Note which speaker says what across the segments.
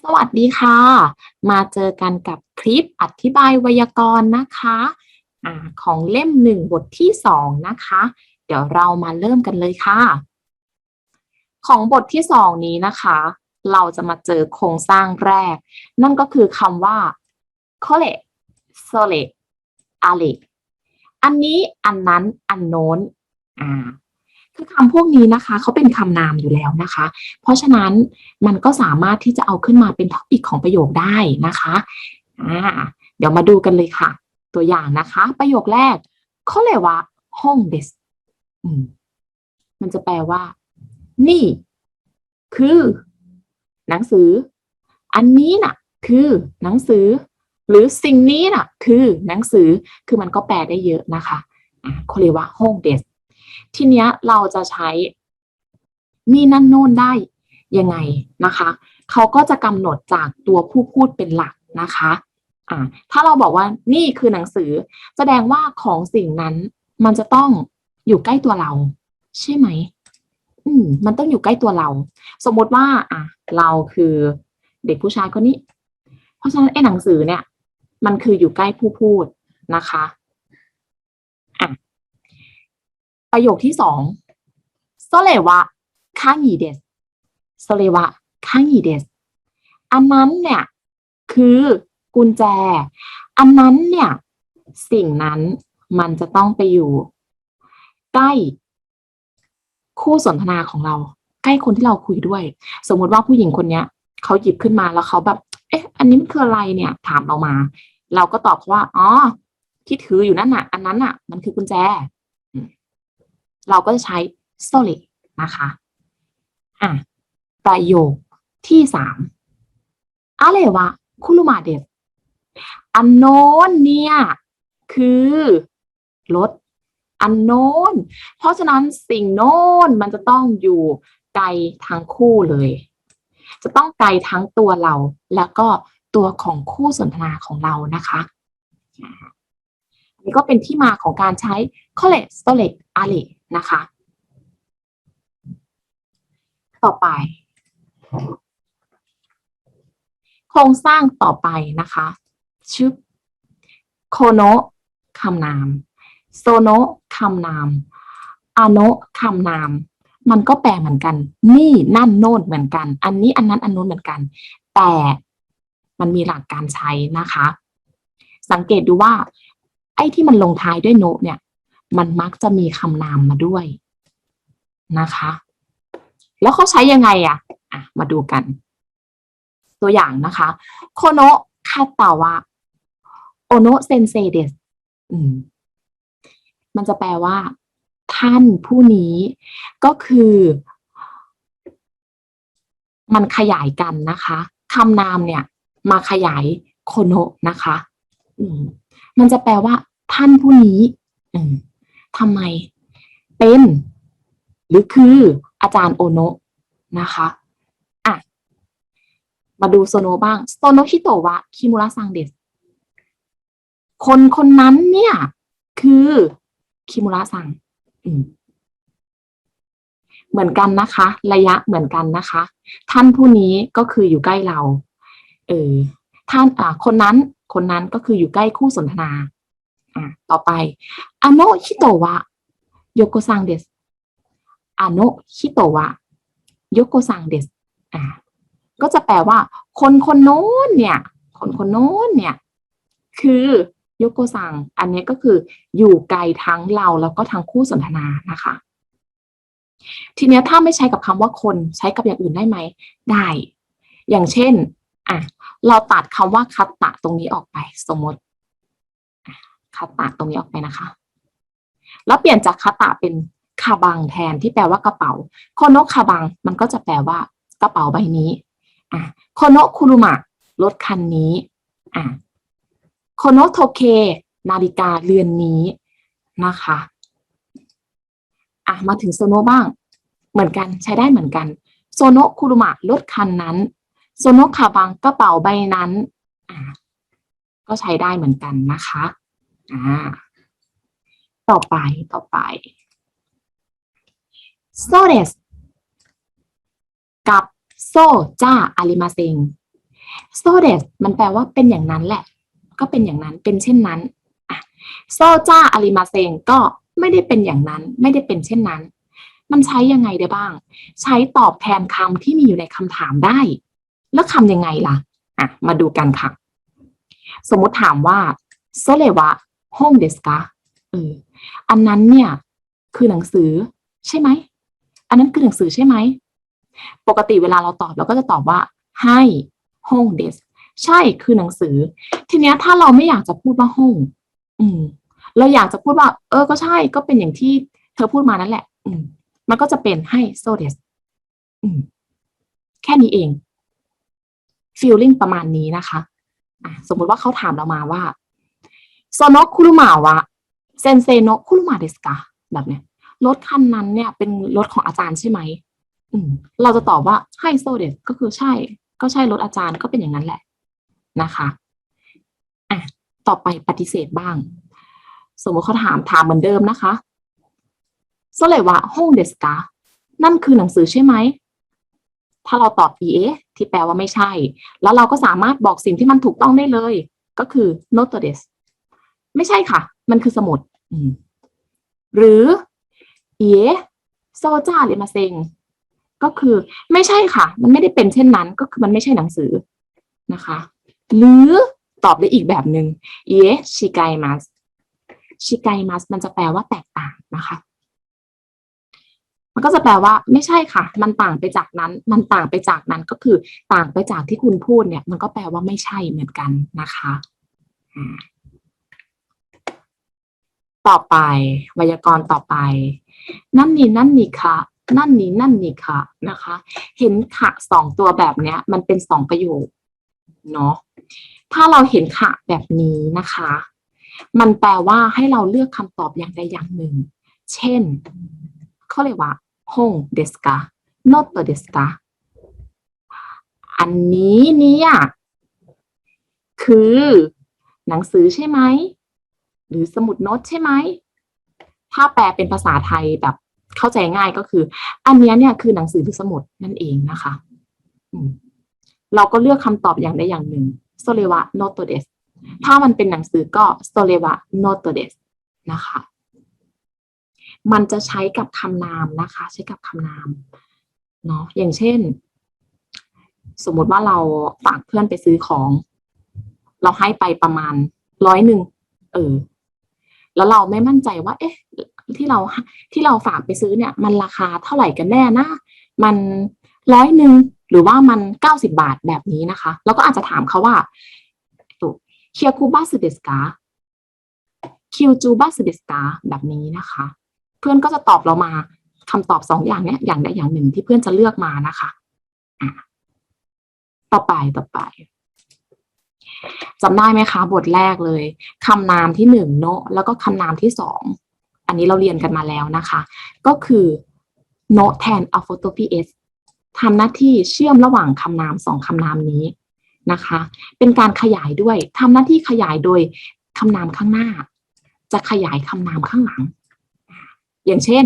Speaker 1: สวัสดีค่ะ มาเจอกันกับคลิปอธิบายไวยากรณ์นะคะอาของเล่มหนึ่งบทที่สองนะคะ เดี๋ยวเรามาเริ่มกันเลยค่ะ ของบทที่สองนี้นะคะ เราจะมาเจอโครงสร้างแรก นั่นก็คือคำว่า c o l e s o l e a l e อันนี้อันนั้นอันโน้นอ่า คือคำพวกนี้นะคะเขาเป็นคำนามอยู่แล้วนะคะ เพราะฉะนั้นมันก็สามารถที่จะเอาขึ้นมาเป็นท็อปิกของประโยคได้นะคะอ่าเดี๋ยวมาดูกันเลยค่ะ ตัวอย่างนะคะ ประโยคแรกเขาเรียว่าห้องเดสมันจะแปลว่า นี่ คือ หนังสือ อันนี้น่ะ คือหนังสือ หรือสิ่งนี้น่ะ คือหนังสือคือมันก็แปลได้เยอะนะคะอ่าเขาเรียกว่าห้องเดส ทีเนี้ยเราจะใช้นี่นั่นโน่นได้ยังไงนะคะเขาก็จะกำหนดจากตัวผู้พูดเป็นหลักนะคะอ่าถ้าเราบอกว่านี่คือหนังสือ แสดงว่าของสิ่งนั้นมันจะต้องอยู่ใกล้ตัวเรา ใช่ไหมอืมมันต้องอยู่ใกล้ตัวเรา สมมติว่า อะ เราคือเด็กผู้ชายคนนี้ เพราะฉะนั้นไอ้หนังสือเนี่ย มันคืออยู่ใกล้ผู้พูดนะคะ ประโยคที่สองโซเลวะข้างีเดสโซเลวะข้างีเดสอันนั้นเนี่ยคือกุญแจ อันนั้นเนี่ย สิ่งนั้นมันจะต้องไปอยู่ ใกล้ คู่สนทนาของเรา ใกล้คนที่เราคุยด้วย สมมติว่าผู้หญิงคนเนี้ยเขาหยิบขึ้นมาแล้วเขาแบบ เอ๊ะ อันนี้มันคืออะไรเนี่ย ถามเรามา เราก็ตอบเขาว่า อ๋อ ที่ถืออยู่นั่นน่ะ อันนั้นน่ะ มันคือกุญแจ เราก็จะใช้ solid นะคะอะประโยคที่สามอะไรวะคุรุมาเดสอันโน้นเนี่ย คือรถอันโน้น เพราะฉะนั้นสิ่งโน้นมันจะต้องอยู่ไกลทั้งคู่เลย จะต้องไกลทั้งตัวเรา แล้วก็ตัวของคู่สนทนาของเรานะคะอันนี้ก็เป็นที่มาของการใช้ c o l l e s t o l e c a l e นะคะ ต่อไป โครงสร้างต่อไปนะคะชื่อโคโนะคำนามโซโนะคำนามอโนะคำนาม มันก็แปลเหมือนกัน นี่นั่นโน่นเหมือนกัน อันนี้อันนั้นอันนู้นเหมือนกัน แต่มันมีหลักการใช้นะคะ สังเกตดูว่า ไอ้ที่มันลงท้ายด้วยโนะเนี่ย มันมักจะมีคำนามมาด้วยนะคะ แล้วเขาใช้ยังไงอะอะ มาดูกัน ตัวอย่างนะคะโคโนะคาตาวะโอโนะเซนเซเดสมันจะแปลว่า ท่านผู้นี้ก็คือ มันขยายกันนะคะคำนามเนี่ย มาขยายโคโนะนะคะมมันจะแปลว่า ท่านผู้นี้ อืม ทำไม เป็น หรือคืออาจารย์โอโนะนะคะอะมาดูโซโนบ้างโซโนฮิโตวะคิมุระซังเดสคนคนนั้นเนี่ย คือคิมุระซังเหมือนกันนะคะ ระยะเหมือนกันนะคะ ท่านผู้นี้ก็คืออยู่ใกล้เรา เออท่านอ่าคนนั้นคนนั้นก็คืออยู่ใกล้คู่สนทนา อ่าต่อไปอโนฮิโตะวะโยโกซังเดสอโนฮิโตะวะโยโกซังเดสอ่าก็จะแปลว่า คนคนโน้นเนี่ย คนคนโน้นเนี่ย คือโยโกซัง อันนี้ก็คืออยู่ไกลทั้งเราแล้วก็ทั้งคู่สนทนานะคะ ทีนี้ถ้าไม่ใช้กับคำว่าคนใช้กับอย่างอื่นได้ไหม ได้ อย่างเช่นอะเราตัดคำว่าคัตตะตรงนี้ออกไปสมมติ คัตะตรงนี้ออกไปนะคะ แล้วเปลี่ยนจากคัตะเป็นคาบังแทนที่แปลว่ากระเป๋าโคโนะคาบังมันก็จะแปลว่ากระเป๋าใบนี้อะโคโนะคุรุมะรถคันนี้อะโคโนะโทเคนาฬิกาเรือนนี้นะคะอะมาถึงโซโนบ้าง เหมือนกันใช้ได้เหมือนกันโซโนะคุรุมะรถคันนั้นโซโนะคาบังกระเป๋าใบนั้นอะก็ใช้ได้เหมือนกันนะคะ อ่าต่อไปต่อไป โซเดสกับโซจ้าอาริมาเซง so des มันแปลว่าเป็นอย่างนั้นแหละ ก็เป็นอย่างนั้นเป็นเช่นนั้นอะ so จ้าอาริมาเซงก็ไม่ได้เป็นอย่างนั้น ไม่ได้เป็นเช่นนั้น มันใช้ยังไงได้บ้าง ใช้ตอบแทนคำที่มีอยู่ในคำถามได้ แล้วคำยังไงล่ะอะ มาดูกันค่ะ สมมติถามว่าโซเลวะ ห้องเดสกาเอออันนั้นเนี่ยคือหนังสือใช่ไหม อันนั้นคือหนังสือใช่ไหม ปกติเวลาเราตอบเราก็จะตอบว่าให้ห้องเดสใช่คือหนังสือ ทีเนี้ยถ้าเราไม่อยากจะพูดว่าห้อง อืม เราอยากจะพูดว่า เออก็ใช่ก็เป็นอย่างที่เธอพูดมานั่นแหละ อืม มันก็จะเป็นให้โซเดสอืม แค่นี้เอง feeling ประมาณนี้นะคะ อะ สมมุติว่าเขาถามเรามาว่า โซโนคุรุมาวะเซนเซโนคุรุมาเดสกาแบบเนี้ยรถคันนั้นเนี่ยเป็นรถของอาจารย์ใช่ไหมอืมเราจะตอบว่าให้โซเดสก็คือใช่ ก็ใช่รถอาจารย์ก็เป็นอย่างนั้นแหละนะคะอะต่อไปปฏิเสธบ้าง สมมติเขาถามถามเหมือนเดิมนะคะโซเลวะห้องเดสกานั่นคือหนังสือใช่ไหม ถ้าเราตอบ e ที่แปลว่าไม่ใช่ แล้วเราก็สามารถบอกสิ่งที่มันถูกต้องได้เลย ก็คือ not des ไม่ใช่ค่ะ มันคือสมุดหรือ e โซจ้าเรมาเซงก็คือไม่ใช่ค่ะ มันไม่ได้เป็นเช่นนั้น ก็คือมันไม่ใช่หนังสือนะคะ หรือตอบได้อีกแบบหนึ่ง e ชิไกมัสชิไกมัสมันจะแปลว่าแตกต่างนะคะ มันก็จะแปลว่าไม่ใช่ค่ะ มันต่างไปจากนั้น มันต่างไปจากนั้นก็คือต่างไปจากที่คุณพูดเนี่ย มันก็แปลว่าไม่ใช่เหมือนกันนะคะ ต่อไป ไวยากรณ์ต่อไป นั่นนี่นั่นนี่ค่ะ นั่นนี่นั่นนี่ค่ะนะคะ เห็นขะสองตัวแบบเนี้ย มันเป็นสองประโยคเนาะถ้าเราเห็นขะแบบนี้นะคะ มันแปลว่าให้เราเลือกคำตอบอย่างใดอย่างหนึ่ง เช่นเขาเรียกว่าห้องเดสกา not เดสกาอันนี้เนี่ยคือ หนังสือใช่ไหม หรือสมุดโน้ตใช่ไหม ถ้าแปลเป็นภาษาไทยแบบเข้าใจง่ายก็คือ อันเนี้ยเนี่ยคือหนังสือหรือสมุดนั่นเองนะคะเราก็เลือกคำตอบอย่างใดอย่างหนึ่งโซเลวะ not เดสถ้ามันเป็นหนังสือก็โซเลวะ not เดสนะคะ มันจะใช้กับคำนามนะคะ ใช้กับคำนามเนาะอย่างเช่น สมมติว่าเราฝากเพื่อนไปซื้อของ เราให้ไปประมาณร้อยหนึ่งเออ แล้วเราไม่มั่นใจว่า เอ๊ะ ที่เราที่เราฝากไปซื้อเนี่ย มันราคาเท่าไหร่กันแน่นะ มันร้อยหนึ่งหรือว่ามันเก้าสิบาทแบบนี้นะคะ แล้วก็อาจจะถามเขาว่าเคียคูบัสเดสกาคิวจูบัสเดสกาแบบนี้นะคะ เพื่อนก็จะตอบเรามาคำตอบสองอย่างเนี้ยอย่างใดอย่างหนึ่งที่เพื่อนจะเลือกมานะคะ ต่อไปต่อไป จำได้ไหมคะ บทแรกเลยคำนามที่หนึ่งโนะแล้วก็คำนามที่สองอันนี้เราเรียนกันมาแล้วนะคะ ก็คือโนะแทน apostrophe s ทำหน้าที่เชื่อมระหว่างคำนามสองคำนามนี้นะคะ เป็นการขยายด้วยทำหน้าที่ขยายโดยคำนามข้างหน้า จะขยายคำนามข้างหลัง อย่างเช่น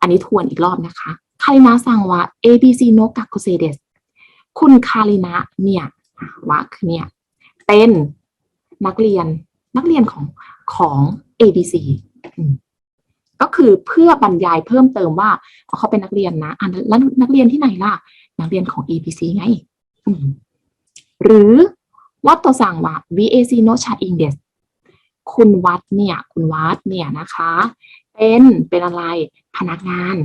Speaker 1: อันนี้ทวนอีกรอบนะคะคารินาซังวะ ABC no g a k u s e des คุณคารินะเนี่ย วะคือเนี่ย เป็นนักเรียนนักเรียนของของ ABC ก็คือเพื่อบรรยายเพิ่มเติมว่าเขาเป็นนักเรียนนะอะแล้วนักเรียนที่ไหนล่ะ นักเรียนของ ABC ไงหรือวัดตัวสั่งว่า VAC no chat index คุณวัดเนี่ย คุณวัดเนี่ยนะคะ เป็นเป็นอะไรพนักงาน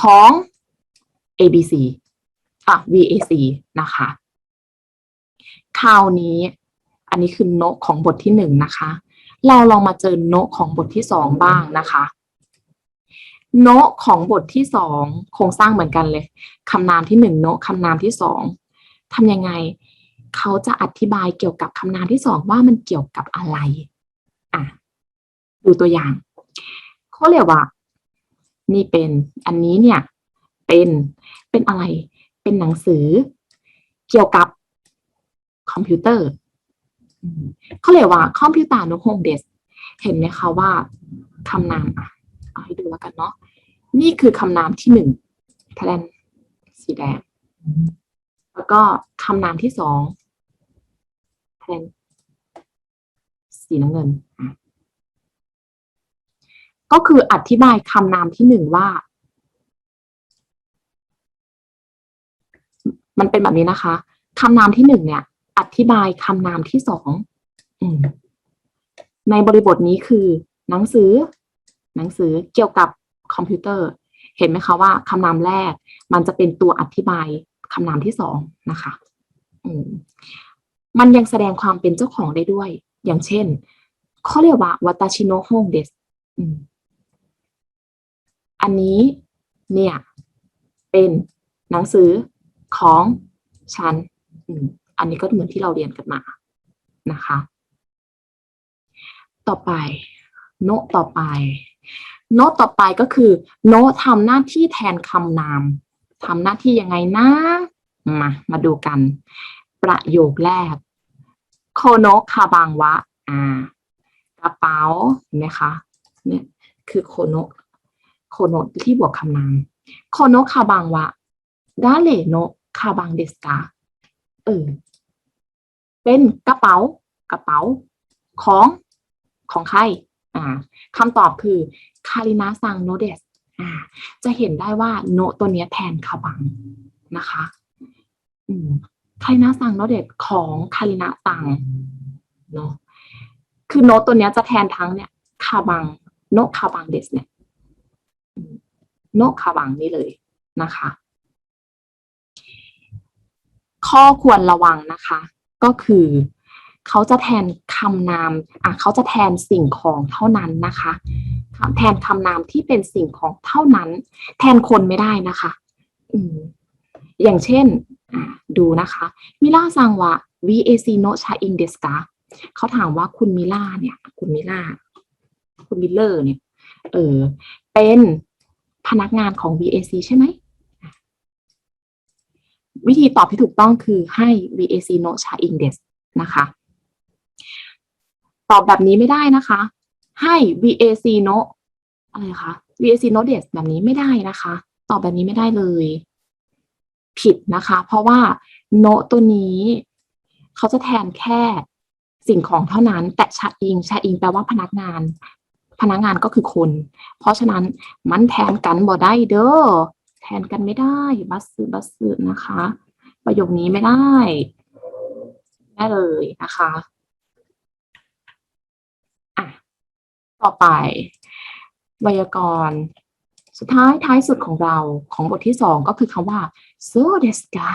Speaker 1: ของ ABC อะ VAC นะคะ คราวนี้ อันนี้คือโนะของบทที่หนึ่งนะคะ เราลองมาเจอโนะของบทที่สองบ้างนะคะโนะของบทที่สองโครงสร้างเหมือนกันเลยคำนามที่หนึ่งโนะคำนามที่สองทำยังไง เขาจะอธิบายเกี่ยวกับคำนามที่สองว่ามันเกี่ยวกับอะไรอะดูตัวอย่างเขาเรียกว่านี่เป็นอันนี้เนี่ย เป็นเป็นอะไร เป็นหนังสือ เกี่ยวกับคอมพิวเตอร์ เขาเรียกว่าคอมพิวเตอร์นุโฮมเดสเห็นไหมคะว่าคำนามอะเอาให้ดูแล้วกันเนาะนี่คือคำนามที่หนึ่งแทนสีแดง แล้วก็คำนามที่สองแทนสีน้ำเงิน ก็คืออธิบายคำนามที่หนึ่งว่า มันเป็นแบบนี้นะคะคำนามที่หนึ่งเนี่ย อธิบายคำนามที่สองอในบริบทนี้คือ หนังสือ หนังสือเกี่ยวกับคอมพิวเตอร์ เห็นไหมคะว่าคำนามแรก มันจะเป็นตัวอธิบายคำนามที่สองนะคะอืมันยังแสดงความเป็นเจ้าของได้ด้วย อย่างเช่นเขาเรียกว่าวัตชิโนโฮงเดสอันนี้เนี่ย เป็นหนังสือของฉัน อันนี้ก็เหมือนที่เราเรียนกันมานะคะ ต่อไป โนตต่อไป โนตต่อไปก็คือ โนทำหน้าที่แทนคำนามทำหน้าที่ยังไงนะ มา มาดูกัน ประโยคแรกโคโนคาบังวะ อ่ากระเป๋าเห็นไหมคะเนี่ยคือโคโนโคโนที่บวกคำนามโคโนคาบังวะดาเลโนคาบังเดสกา เออเป็นกระเป๋ากระเป๋าของของใครอ่าคำตอบคือคารินาซังโนเดสอ่าจะเห็นได้ว่าโนตัวเนี้ยแทนคาบังนะคะอืมคารินาซังโนเดสของคารินาซังเนาะคือโนตัวเนี้ยจะแทนทั้งเนี่ยคาบังโนคาบังเดสเนี่ยโนคาบังนี่เลยนะคะ ข้อควรระวังนะคะ ก็คือเขาจะแทนคำนามอะเขาจะแทนสิ่งของเท่านั้นนะคะ แทนคำนามที่เป็นสิ่งของเท่านั้น แทนคนไม่ได้นะคะอืมอย่างเช่นดูนะคะมิล่าซังวะ VAC no cha in desu ka เขาถามว่าคุณมิล่าเนี่ย คุณมิล่า คุณมิลเลอร์เนี่ย เออเป็นพนักงานของ VAC ใช่ไหม วิธีตอบที่ถูกต้องคือให้ VAC no cha in desu นะคะ ตอบแบบนี้ไม่ได้นะคะ ให้ VAC no อะไรคะ VAC no des แบบนี้ไม่ได้นะคะ ตอบแบบนี้ไม่ได้เลย ผิดนะคะ เพราะว่า no ตัวนี้เขาจะแทนแค่สิ่งของเท่านั้น แต่ชาอิงชาอิงแปลว่าพนักงาน พนักงานก็คือคน เพราะฉะนั้นมันแทนกันบ่ได้เด้อ แทนกันไม่ได้บัสสึบัสสึนะคะ ประโยคนี้ไม่ได้ได้เลยนะคะอะต่อไป ไวยากรณ์สุดท้ายท้ายสุดของเราของบทที่สองก็คือคำว่า so desu ka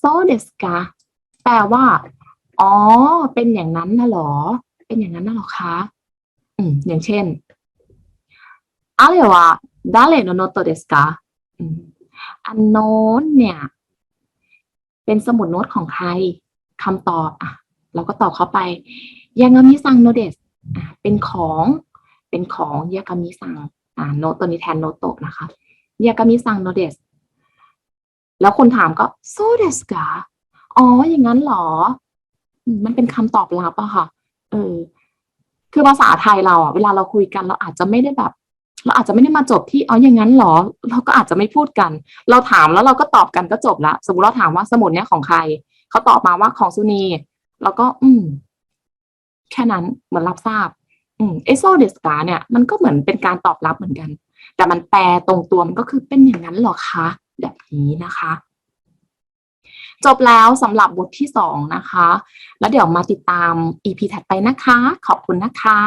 Speaker 1: so desu ka แปลว่า อ๋อ เป็นอย่างนั้นนะหรอ เป็นอย่างนั้นนะหรอคะ อืม อย่างเช่นอะไรวะดาเลโนโนโตเดสกา อันโน้นเนี่ย เป็นสมุดโน้ตของใครคำตอบอะ เราก็ตอบเข้าไปยางามิซังโนเดสอะเป็นของเป็นของยากามิซังอ่าโนตตัวนี้แทนโนโตะนะคะยากามิซังโนเดสแล้วคนถามก็โซเดสกาอ๋ออย่างนั้นเหรอ มันเป็นคำตอบรับอะค่ะ เออ คือภาษาไทยเราอะเวลาเราคุยกันเราอาจจะไม่ได้แบบ เราอาจจะไม่ได้มาจบที่อ๋ออย่างนั้นเหรอ เราก็อาจจะไม่พูดกัน เราถามแล้วเราก็ตอบกันก็จบละสมมติเราถามว่าสมุดเนี้ยของใครเขาตอบมาว่าของซุนีแล้วก็ อืม แค่นั้นเหมือนรับทราบ อืมเอโซเดสกาเนี่ยมันก็เหมือนเป็นการตอบรับเหมือนกัน แต่มันแปลตรงตัวมันก็คือเป็นอย่างนั้นเหรอคะแบบนี้นะคะจบแล้วสำหรับบทที่สองนะคะ แล้วเดี๋ยวมาติดตาม EP ถัดไปนะคะ ขอบคุณนะคะ